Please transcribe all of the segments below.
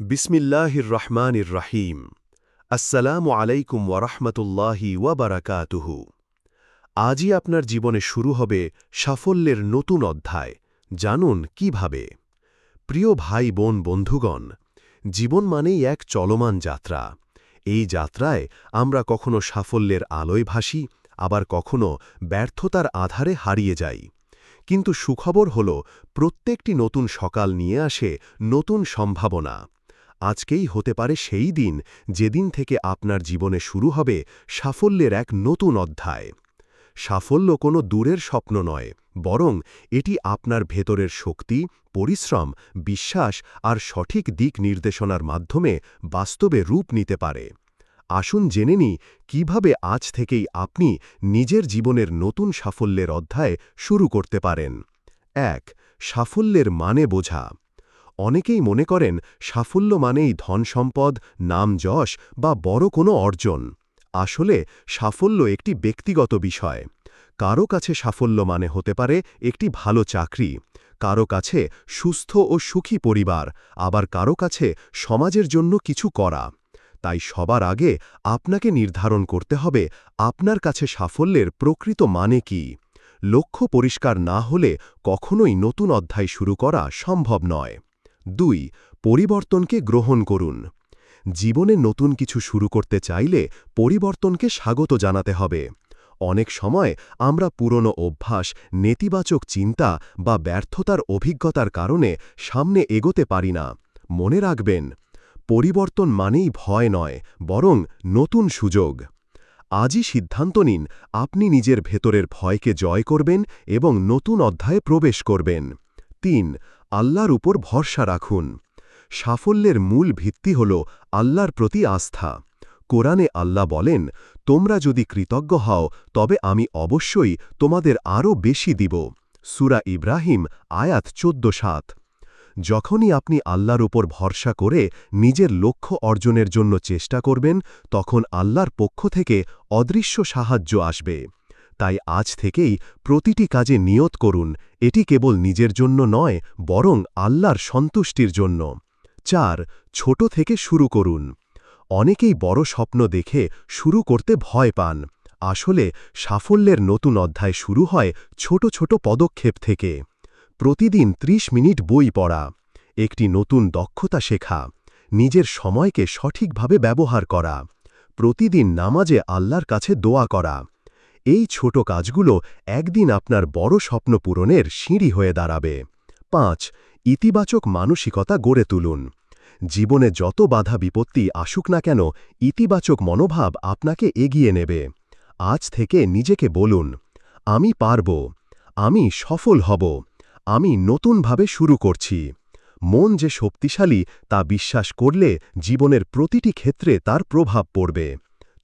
বিসমিল্লাহির রহমানির রাহিম আসসালামু আলাইকুম ওয়ারহমতুল্লাহি ওয়াবারাকাতুহু আজই আপনার জীবনে শুরু হবে সাফল্যের নতুন অধ্যায়। জানুন কীভাবে? প্রিয় ভাই, বোন, বন্ধুগণ, জীবন মানেই এক চলমান যাত্রা। এই যাত্রায় আমরা কখনো সাফল্যের আলোয় ভাসি, আবার কখনো ব্যর্থতার আধারে হারিয়ে যাই। কিন্তু সুখবর হল, প্রত্যেকটি নতুন সকাল নিয়ে আসে নতুন সম্ভাবনা। আজকেই হতে পারে সেই দিন, যেদিন থেকে আপনার জীবনে শুরু হবে সাফল্যের এক নতুন অধ্যায়। সাফল্য কোনো দূরের স্বপ্ন নয়, বরং এটি আপনার ভেতরের শক্তি, পরিশ্রম, বিশ্বাস আর সঠিক দিক নির্দেশনার মাধ্যমে বাস্তবে রূপ নিতে পারে। আসুন জেনে নি কীভাবে আজ থেকেই আপনি নিজের জীবনের নতুন সাফল্যের অধ্যায় শুরু করতে পারেন। এক, সাফল্যের মানে বোঝা। অনেকেই মনে করেন সাফল্য মানেই ধন সম্পদ, নাম যশ বা বড় কোনো অর্জন। আসলে সাফল্য একটি ব্যক্তিগত বিষয়। কারও কাছে সাফল্য মানে হতে পারে একটি ভালো চাকরি, কারও কাছে সুস্থ ও সুখী পরিবার, আবার কারও কাছে সমাজের জন্য কিছু করা। তাই সবার আগে আপনাকে নির্ধারণ করতে হবে আপনার কাছে সাফল্যের প্রকৃত মানে কি। লক্ষ্য পরিষ্কার না হলে কখনোই নতুন অধ্যায় শুরু করা সম্ভব নয়। দুই, পরিবর্তনকে গ্রহণ করুন। জীবনে নতুন কিছু শুরু করতে চাইলে পরিবর্তনকে স্বাগত জানাতে হবে। অনেক সময় আমরা পুরনো অভ্যাস, নেতিবাচক চিন্তা বা ব্যর্থতার অভিজ্ঞতার কারণে সামনে এগোতে পারি না। মনে রাখবেন, পরিবর্তন মানেই ভয় নয়, বরং নতুন সুযোগ। আজই সিদ্ধান্ত নিন, আপনি নিজের ভেতরের ভয়কে জয় করবেন এবং নতুন অধ্যায়ে প্রবেশ করবেন। তিন আল্লাহর উপর ভরসা রাখুন। সাফল্যের মূল ভিত্তি হল আল্লাহর প্রতি আস্থা। কোরআনে আল্লাহ বলেন, তোমরা যদি কৃতজ্ঞ হও, তবে আমি অবশ্যই তোমাদের আরও বেশি দিব। সুরা ইব্রাহিম, আয়াত চোদ্দ সাত। যখনই আপনি আল্লাহর উপর ভরসা করে নিজের লক্ষ্য অর্জনের জন্য চেষ্টা করবেন, তখন আল্লাহর পক্ষ থেকে অদৃশ্য সাহায্য আসবে। তাই আজ থেকেই প্রতিটি কাজে নিয়ত করুন, এটি কেবল নিজের জন্য নয়, বরং আল্লাহর সন্তুষ্টির জন্য। চার, ছোট থেকে শুরু করুন। অনেকেই বড় স্বপ্ন দেখে শুরু করতে ভয় পান। আসলে সাফল্যের নতুন অধ্যায় শুরু হয় ছোট ছোট পদক্ষেপ থেকে। প্রতিদিন ৩০ মিনিট বই পড়া, একটি নতুন দক্ষতা শেখা, নিজের সময়কে সঠিকভাবে ব্যবহার করা, প্রতিদিন নামাজে আল্লাহর কাছে দোয়া করা। এই ছোট কাজগুলো একদিন আপনার বড় স্বপ্ন পূরণের সিঁড়ি হয়ে দাঁড়াবে। পাঁচ, ইতিবাচক মানসিকতা গড়ে তুলুন। জীবনে যত বাধা বিপত্তি আসুক না কেন, ইতিবাচক মনোভাব আপনাকে এগিয়ে নেবে। আজ থেকে নিজেকে বলুন, আমি পারব, আমি সফল হব, আমি নতুনভাবে শুরু করছি। মন যে শক্তিশালী তা বিশ্বাস করলে জীবনের প্রতিটি ক্ষেত্রে তার প্রভাব পড়বে।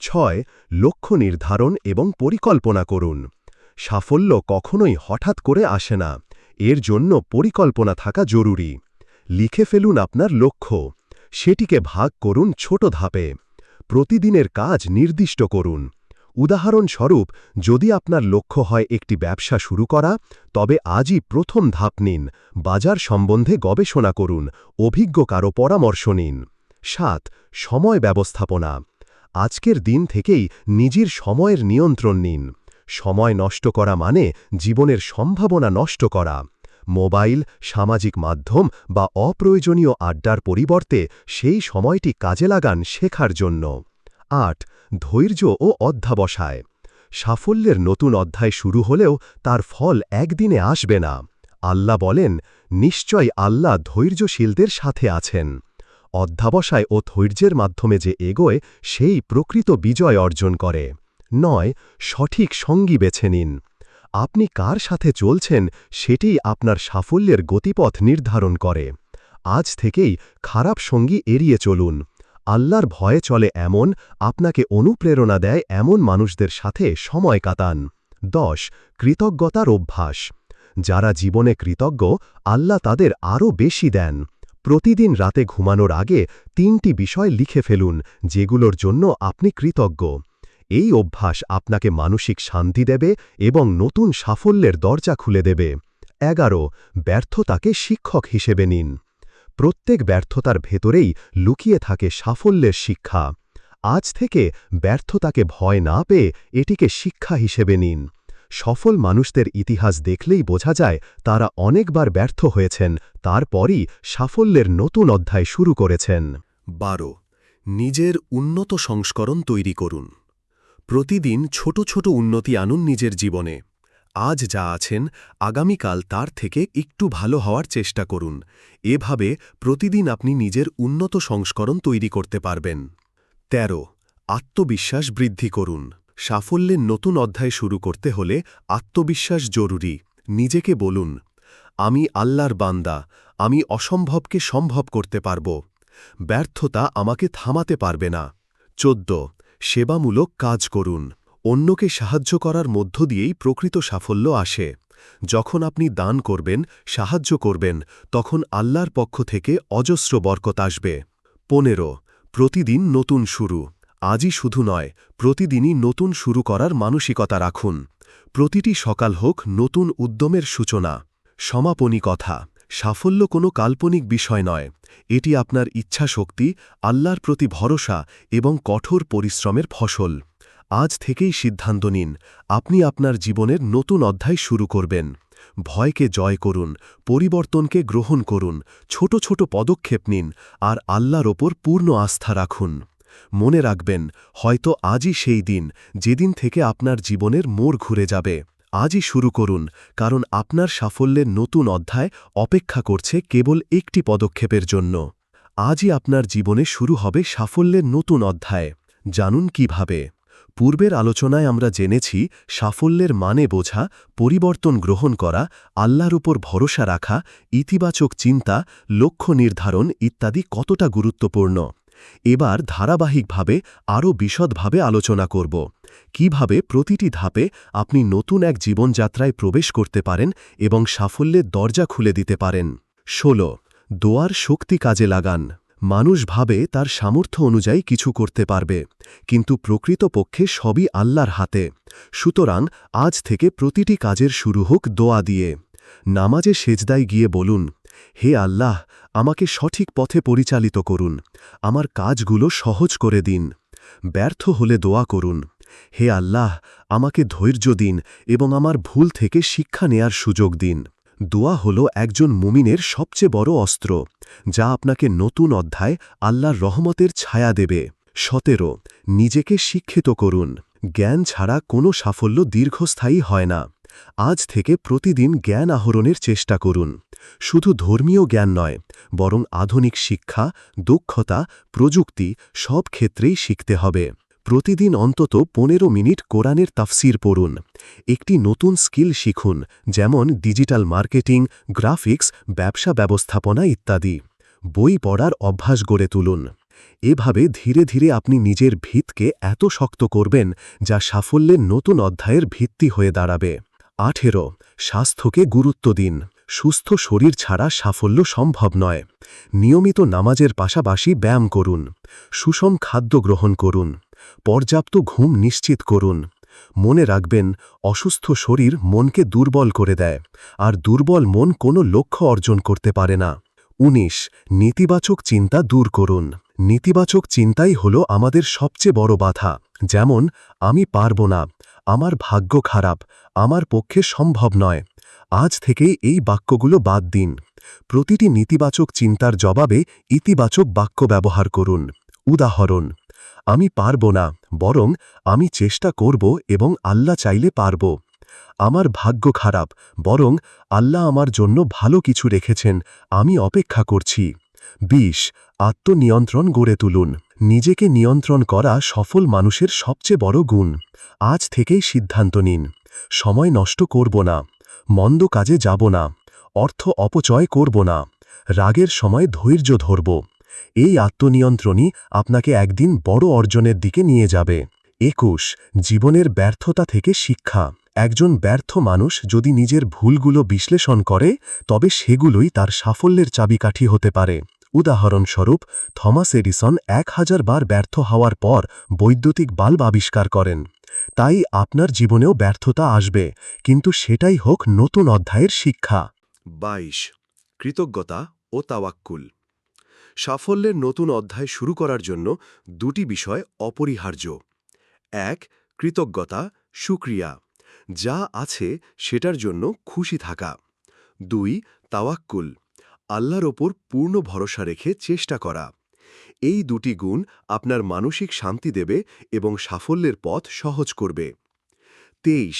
ছয়, লক্ষ্য নির্ধারণ এবং পরিকল্পনা করুন। সাফল্য কখনোই হঠাৎ করে আসে না। এর জন্য পরিকল্পনা থাকা জরুরি। লিখে ফেলুন আপনার লক্ষ্য। সেটিকে ভাগ করুন ছোট ধাপে। প্রতিদিনের কাজ নির্দিষ্ট করুন। উদাহরণস্বরূপ, যদি আপনার লক্ষ্য হয় একটি ব্যবসা শুরু করা, তবে আজই প্রথম ধাপ নিন। বাজার সম্বন্ধে গবেষণা করুন। অভিজ্ঞ কারও পরামর্শ নিন। সাত, সময় ব্যবস্থাপনা। আজকের দিন থেকেই নিজের সময়ের নিয়ন্ত্রণ নিন। সময় নষ্ট করা মানে জীবনের সম্ভাবনা নষ্ট করা। মোবাইল, সামাজিক মাধ্যম বা অপ্রয়োজনীয় আড্ডার পরিবর্তে সেই সময়টি কাজে লাগান শেখার জন্য। আট, ধৈর্য ও অধ্যাবসায়। সাফল্যের নতুন অধ্যায় শুরু হলেও তার ফল একদিনে আসবে না। আল্লাহ বলেন, নিশ্চয় আল্লাহ ধৈর্যশীলদের সাথে আছেন। অধ্যাবসায় ও ধৈর্যের মাধ্যমে যে এগোয়, সেই প্রকৃত বিজয় অর্জন করে। নয়, সঠিক সঙ্গী বেছে নিন। আপনি কার সাথে চলছেন সেটিই আপনার সাফল্যের গতিপথ নির্ধারণ করে। আজ থেকেই খারাপ সঙ্গী এড়িয়ে চলুন। আল্লাহর ভয়ে চলে এমন, আপনাকে অনুপ্রেরণা দেয় এমন মানুষদের সাথে সময় কাতান দশ, কৃতজ্ঞতার অভ্যাস। যারা জীবনে কৃতজ্ঞ, আল্লাহ তাদের আরও বেশি দেন। প্রতিদিন রাতে ঘুমানোর আগে তিনটি বিষয় লিখে ফেলুন, যেগুলোর জন্য আপনি কৃতজ্ঞ। এই অভ্যাস আপনাকে মানসিক শান্তি দেবে এবং নতুন সাফল্যের দরজা খুলে দেবে। এগারো, ব্যর্থতাকে শিক্ষক হিসেবে নিন। প্রত্যেক ব্যর্থতার ভেতরেই লুকিয়ে থাকে সাফল্যের শিক্ষা। আজ থেকে ব্যর্থতাকে ভয় না পেয়ে এটিকে শিক্ষা হিসেবে নিন। সফল মানুষদের ইতিহাস দেখলেই বোঝা যায় তারা অনেকবার ব্যর্থ হয়েছেন, তারপরই সাফল্যের নতুন অধ্যায় শুরু করেছেন। বারো। নিজের উন্নত সংস্করণ তৈরি করুন। প্রতিদিন ছোট ছোট উন্নতি আনুন নিজের জীবনে। আজ যা আছেন, আগামীকাল তার থেকে একটু ভালো হওয়ার চেষ্টা করুন। এভাবে প্রতিদিন আপনি নিজের উন্নত সংস্করণ তৈরি করতে পারবেন। ১৩ আত্মবিশ্বাস বৃদ্ধি করুন। সাফল্যের নতুন অধ্যায় শুরু করতে হলে আত্মবিশ্বাস জরুরি। নিজেকে বলুন, আমি আল্লাহর বান্দা, আমি অসম্ভবকে সম্ভব করতে পারব। ব্যর্থতা আমাকে থামাতে পারবে না। চোদ্দ, সেবামূলক কাজ করুন। অন্যকে সাহায্য করার মধ্য দিয়েই প্রকৃত সাফল্য আসে। যখন আপনি দান করবেন, সাহায্য করবেন, তখন আল্লাহর পক্ষ থেকে অজস্র বরকত আসবে। পনেরো, প্রতিদিন নতুন শুরু। আজই শুধু নয়, প্রতিদিনই নতুন শুরু করার মানসিকতা রাখুন। প্রতিটি সকাল হোক নতুন উদ্যমের সূচনা। সমাপনী কথা, সাফল্য কোনো কাল্পনিক বিষয় নয়। এটি আপনার ইচ্ছাশক্তি, আল্লাহর প্রতি ভরসা এবং কঠোর পরিশ্রমের ফসল। আজ থেকেই সিদ্ধান্ত নিন, আপনি আপনার জীবনের নতুন অধ্যায় শুরু করবেন। ভয়কে জয় করুন, পরিবর্তনকে গ্রহণ করুন, ছোট ছোট পদক্ষেপ নিন, আর আল্লাহর ওপর পূর্ণ আস্থা রাখুন। মনে রাখবেন, হয়তো আজই সেই দিন, যেদিন থেকে আপনার জীবনের মোড় ঘুরে যাবে। আজই শুরু করুন, কারণ আপনার সাফল্যের নতুন অধ্যায় অপেক্ষা করছে কেবল একটি পদক্ষেপের জন্য। আজই আপনার জীবনে শুরু হবে সাফল্যের নতুন অধ্যায়। জানুন কীভাবে। পূর্বের আলোচনায় আমরা জেনেছি, সাফল্যের মানে বোঝা, পরিবর্তন গ্রহণ করা, আল্লাহর উপর ভরসা রাখা, ইতিবাচক চিন্তা, লক্ষ্য নির্ধারণ ইত্যাদি কতটা গুরুত্বপূর্ণ। এবার ধারাবাহিকভাবে আরও বিশদভাবে আলোচনা করব। কীভাবে প্রতিটি ধাপে আপনি নতুন এক জীবনযাত্রায় প্রবেশ করতে পারেন এবং সাফল্যের দরজা খুলে দিতে পারেন। ১৬ দোয়ার শক্তি কাজে লাগান। মানুষ ভাবে তার সামর্থ্য অনুযায়ী কিছু করতে পারবে, কিন্তু প্রকৃতপক্ষে সবই আল্লাহর হাতে। সুতরাং আজ থেকে প্রতিটি কাজের শুরু হোক দোয়া দিয়ে। নামাজে সেজদায় গিয়ে বলুন হে আল্লাহ, আমাকে সঠিক পথে পরিচালিত করুন, আমার কাজগুলো সহজ করে দিন, ব্যর্থ হলে দোয়া করুন। হে আল্লাহ, আমাকে ধৈর্য দিন এবং আমার ভুল থেকে শিক্ষা নেয়ার সুযোগ দিন। দোয়া হল একজন মুমিনের সবচেয়ে বড় অস্ত্র, যা আপনাকে নতুন অধ্যায় আল্লাহর রহমতের ছায়া দেবে। সতেরো, নিজেকে শিক্ষিত করুন, জ্ঞান ছাড়া কোনো সাফল্য দীর্ঘস্থায়ী হয় না। আজ থেকে প্রতিদিন জ্ঞান আহরণের চেষ্টা করুন। শুধু ধর্মীয় জ্ঞান নয়, বরং আধুনিক শিক্ষা, দক্ষতা, প্রযুক্তি সব ক্ষেত্রেই শিখতে হবে। প্রতিদিন অন্তত পনেরো মিনিট কোরআনের তাফসির পড়ুন। একটি নতুন স্কিল শিখুন, যেমন ডিজিটাল মার্কেটিং, গ্রাফিক্স, ব্যবসা ব্যবস্থাপনা ইত্যাদি। বই পড়ার অভ্যাস গড়ে তুলুন। এভাবে ধীরে ধীরে আপনি নিজের ভিতকে এত শক্ত করবেন, যা সাফল্যের নতুন অধ্যায়ের ভিত্তি হয়ে দাঁড়াবে। আঠেরো, স্বাস্থ্যকে গুরুত্ব দিন। সুস্থ শরীর ছাড়া সাফল্য সম্ভব নয়। নিয়মিত নামাজের পাশাপাশি ব্যায়াম করুন। সুষম খাদ্য গ্রহণ করুন। পর্যাপ্ত ঘুম নিশ্চিত করুন। মনে রাখবেন, অসুস্থ শরীর মনকে দুর্বল করে দেয়, আর দুর্বল মন কোনো লক্ষ্য অর্জন করতে পারে না। ১৯ নেতিবাচক চিন্তা দূর করুন। নেতিবাচক চিন্তাই হল আমাদের সবচেয়ে বড় বাধা। যেমন, আমি পারব না আমার ভাগ্য খারাপ, আমার পক্ষে সম্ভব নয়। আজ থেকেই এই বাক্যগুলো বাদ দিন। প্রতিটি নেতিবাচক চিন্তার জবাবে ইতিবাচক বাক্য ব্যবহার করুন। উদাহরণ, আমি পারব না, বরং আমি চেষ্টা করব এবং আল্লাহ চাইলে পারব। আমার ভাগ্য খারাপ, বরং আল্লাহ আমার জন্য ভালো কিছু রেখেছেন, আমি অপেক্ষা করছি। ২০ আত্মনিয়ন্ত্রণ গড়ে তুলুন। নিজেকে নিয়ন্ত্রণ করা সফল মানুষের সবচেয়ে বড় গুণ। আজ থেকেই সিদ্ধান্ত নিন। সময় নষ্ট করব না। মন্দ কাজে যাব না। অর্থ অপচয় করব না। রাগের সময় ধৈর্য ধরব। এই আত্মনিয়ন্ত্রণই আপনাকে একদিন বড় অর্জনের দিকে নিয়ে যাবে। একুশ, জীবনের ব্যর্থতা থেকে শিক্ষা। একজন ব্যর্থ মানুষ যদি নিজের ভুলগুলো বিশ্লেষণ করে, তবে সেগুলোই তার সাফল্যের চাবিকাঠি হতে পারে। উদাহরণস্বরূপ, থমাস এডিসন এক হাজার বার ব্যর্থ হওয়ার পর বৈদ্যুতিক বাল্ব আবিষ্কার করেন। তাই আপনার জীবনেও ব্যর্থতা আসবে, কিন্তু সেটাই হোক নতুন অধ্যায়ের শিক্ষা। ২২ কৃতজ্ঞতা ও তাওয়াক্কুল। সাফল্যের নতুন অধ্যায় শুরু করার জন্য দুটি বিষয় অপরিহার্য। এক, কৃতজ্ঞতা, সুক্রিয়া। যা আছে সেটার জন্য খুশি থাকা। দুই, তাওয়াক্কুল, আল্লাহর ওপর পূর্ণ ভরসা রেখে চেষ্টা করা। এই দুটি গুণ আপনার মানসিক শান্তি দেবে এবং সাফল্যের পথ সহজ করবে। তেইশ,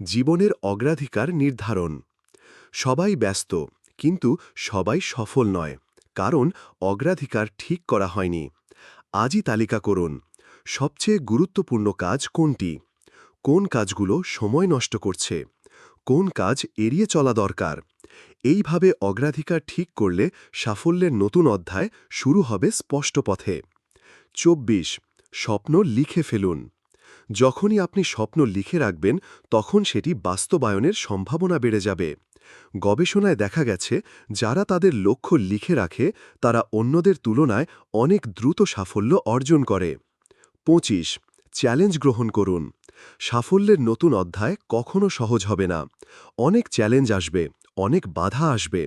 জীবনের অগ্রাধিকার নির্ধারণ। সবাই ব্যস্ত, কিন্তু সবাই সফল নয়, কারণ অগ্রাধিকার ঠিক করা হয়নি। আজই তালিকা করুন, সবচেয়ে গুরুত্বপূর্ণ কাজ কোনটি? কোন কাজগুলো সময় নষ্ট করছে, কোন কাজ এড়িয়ে চলা দরকার, এইভাবে অগ্রাধিকার ঠিক করলে সাফল্যের নতুন অধ্যায় শুরু হবে স্পষ্ট পথে। চব্বিশ, স্বপ্ন লিখে ফেলুন। যখনই আপনি স্বপ্ন লিখে রাখবেন, তখন সেটি বাস্তবায়নের সম্ভাবনা বেড়ে যাবে। গবেষণায় দেখা গেছে, যারা তাদের লক্ষ্য লিখে রাখে, তারা অন্যদের তুলনায় অনেক দ্রুত সাফল্য অর্জন করে। পঁচিশ চ্যালেঞ্জ গ্রহণ করুন। সাফল্যের নতুন অধ্যায় কখনো সহজ হবে না। অনেক চ্যালেঞ্জ আসবে, অনেক বাধা আসবে।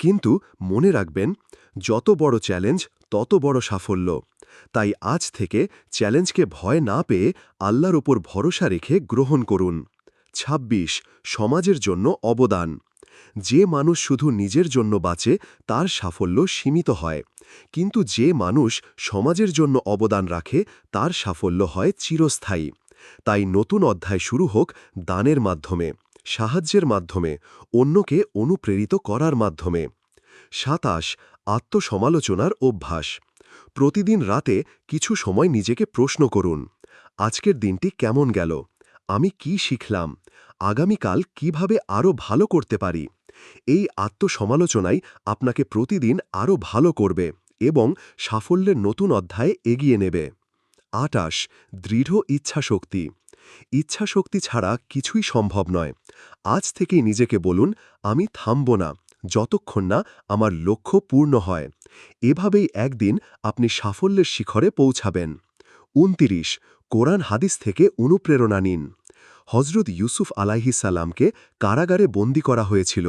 কিন্তু মনে রাখবেন, যত বড় চ্যালেঞ্জ, তত বড় সাফল্য। তাই আজ থেকে চ্যালেঞ্জকে ভয় না পেয়ে আল্লাহর ওপর ভরসা রেখে গ্রহণ করুন। ২৬ সমাজের জন্য অবদান। যে মানুষ শুধু নিজের জন্য বাঁচে, তার সাফল্য সীমিত হয়। কিন্তু যে মানুষ সমাজের জন্য অবদান রাখে, তার সাফল্য হয় চিরস্থায়ী। তাই নতুন অধ্যায় শুরু হোক দানের মাধ্যমে, সাহায্যের মাধ্যমে, অন্যকে অনুপ্রেরিত করার মাধ্যমে। সাতাশ, আত্মসমালোচনার অভ্যাস। প্রতিদিন রাতে কিছু সময় নিজেকে প্রশ্ন করুন, আজকের দিনটি কেমন গেল? আমি কি শিখলাম? আগামীকাল কীভাবে আরও ভালো করতে পারি? এই আত্মসমালোচনাই আপনাকে প্রতিদিন আরও ভালো করবে এবং সাফল্যের নতুন অধ্যায়ে এগিয়ে নেবে। আটাশ, দৃঢ় ইচ্ছাশক্তি। ইচ্ছাশক্তি ছাড়া কিছুই সম্ভব নয়। আজ থেকেই নিজেকে বলুন, আমি থামব না, যতক্ষণ না আমার লক্ষ্য পূর্ণ হয়। এভাবেই একদিন আপনি সাফল্যের শিখরে পৌঁছাবেন। উনতিরিশ, কোরআন হাদিস থেকে অনুপ্রেরণা নিন। হজরত ইউসুফ আলাইহিসাল্লামকে কারাগারে বন্দি করা হয়েছিল,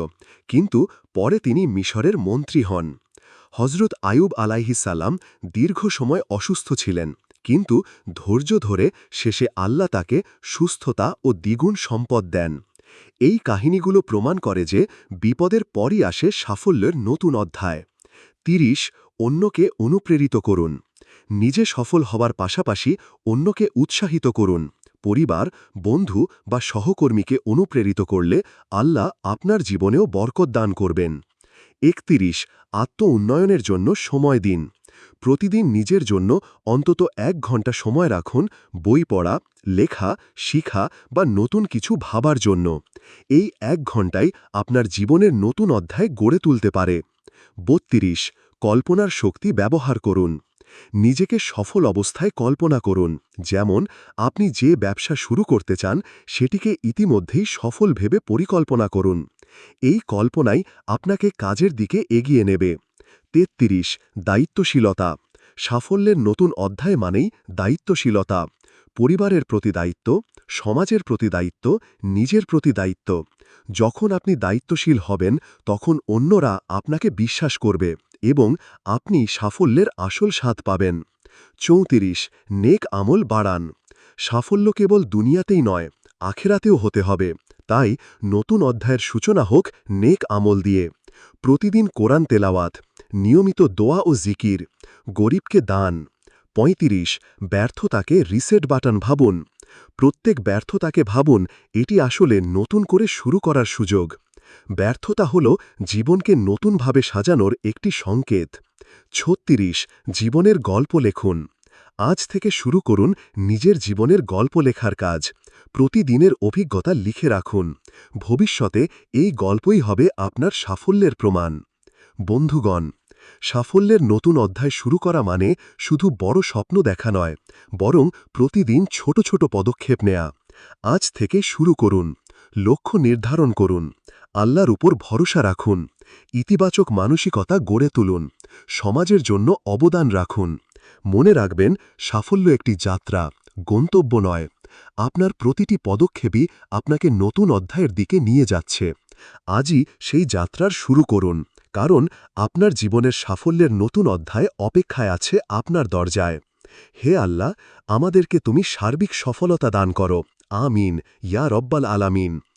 কিন্তু পরে তিনি মিশরের মন্ত্রী হন। হজরত আয়ুব আলাইহিসাল্লাম দীর্ঘ সময় অসুস্থ ছিলেন, কিন্তু ধৈর্য ধরে শেষে আল্লাহ তাকে সুস্থতা ও দ্বিগুণ সম্পদ দেন। এই কাহিনীগুলো প্রমাণ করে যে বিপদের পরই আসে সাফল্যের নতুন অধ্যায়। তিরিশ, অন্যকে অনুপ্রেরিত করুন। নিজে সফল হবার পাশাপাশি অন্যকে উৎসাহিত করুন। পরিবার, বন্ধু বা সহকর্মীকে অনুপ্রেরিত করলে আল্লাহ আপনার জীবনেও বরকত দান করবেন। একতিরিশ আত্ম উন্নয়নের জন্য সময় দিন। প্রতিদিন নিজের জন্য অন্তত এক ঘণ্টা সময় রাখুন বই পড়া, লেখা, শিখা বা নতুন কিছু ভাবার জন্য। এই এক ঘন্টাই আপনার জীবনের নতুন অধ্যায় গড়ে তুলতে পারে। বত্রিশ, কল্পনার শক্তি ব্যবহার করুন। নিজেকে সফল অবস্থায় কল্পনা করুন। যেমন, আপনি যে ব্যবসা শুরু করতে চান, সেটিকে ইতিমধ্যেই সফল ভেবে পরিকল্পনা করুন। এই কল্পনাই আপনাকে কাজের দিকে এগিয়ে নেবে। তেত্রিশ, দায়িত্বশীলতা। সাফল্যের নতুন অধ্যায় মানেই দায়িত্বশীলতা। পরিবারের প্রতি দায়িত্ব, সমাজের প্রতি দায়িত্ব, নিজের প্রতি দায়িত্ব। যখন আপনি দায়িত্বশীল হবেন, তখন অন্যরা আপনাকে বিশ্বাস করবে। এবং আপনি সাফল্যের আসল স্বাদ পাবেন। চৌত্রিশ, নেক আমল বাড়ান। সাফল্য কেবল দুনিয়াতেই নয়, আখেরাতেও হতে হবে। তাই নতুন অধ্যায়ের সূচনা হোক নেক আমল দিয়ে। প্রতিদিন কোরআন তেলাওয়াত, নিয়মিত দোয়া ও জিকির, গরিবকে দান। ৩৫ ব্যর্থতাকে রিসেট বাটন ভাবুন। প্রত্যেক ব্যর্থতাকে ভাবুন, এটি আসলে নতুন করে শুরু করার সুযোগ। ব্যর্থতা হল জীবনকে নতুনভাবে সাজানোর একটি সংকেত। ছত্রিশ, জীবনের গল্প লেখুন। আজ থেকে শুরু করুন নিজের জীবনের গল্প লেখার কাজ। প্রতিদিনের অভিজ্ঞতা লিখে রাখুন। ভবিষ্যতে এই গল্পই হবে আপনার সাফল্যের প্রমাণ। বন্ধুগণ, সাফল্যের নতুন অধ্যায় শুরু করা মানে শুধু বড় স্বপ্ন দেখা নয়, বরং প্রতিদিন ছোট ছোট পদক্ষেপ নেয়া। আজ থেকে শুরু করুন। লক্ষ্য নির্ধারণ করুন, আল্লাহর উপর ভরসা রাখুন, ইতিবাচক মানসিকতা গড়ে তুলুন, সমাজের জন্য অবদান রাখুন। মনে রাখবেন, সাফল্য একটি যাত্রা, গন্তব্য নয়। আপনার প্রতিটি পদক্ষেপই আপনাকে নতুন অধ্যায়ের দিকে নিয়ে যাচ্ছে। আজই সেই যাত্রার শুরু করুন, কারণ আপনার জীবনের সাফল্যের নতুন অধ্যায় অপেক্ষায় আছে আপনার দরজায়। হে আল্লাহ, আমাদেরকে তুমি সার্বিক সফলতা দান করো। আমিন। ইয়া রব্বাল আলামিন।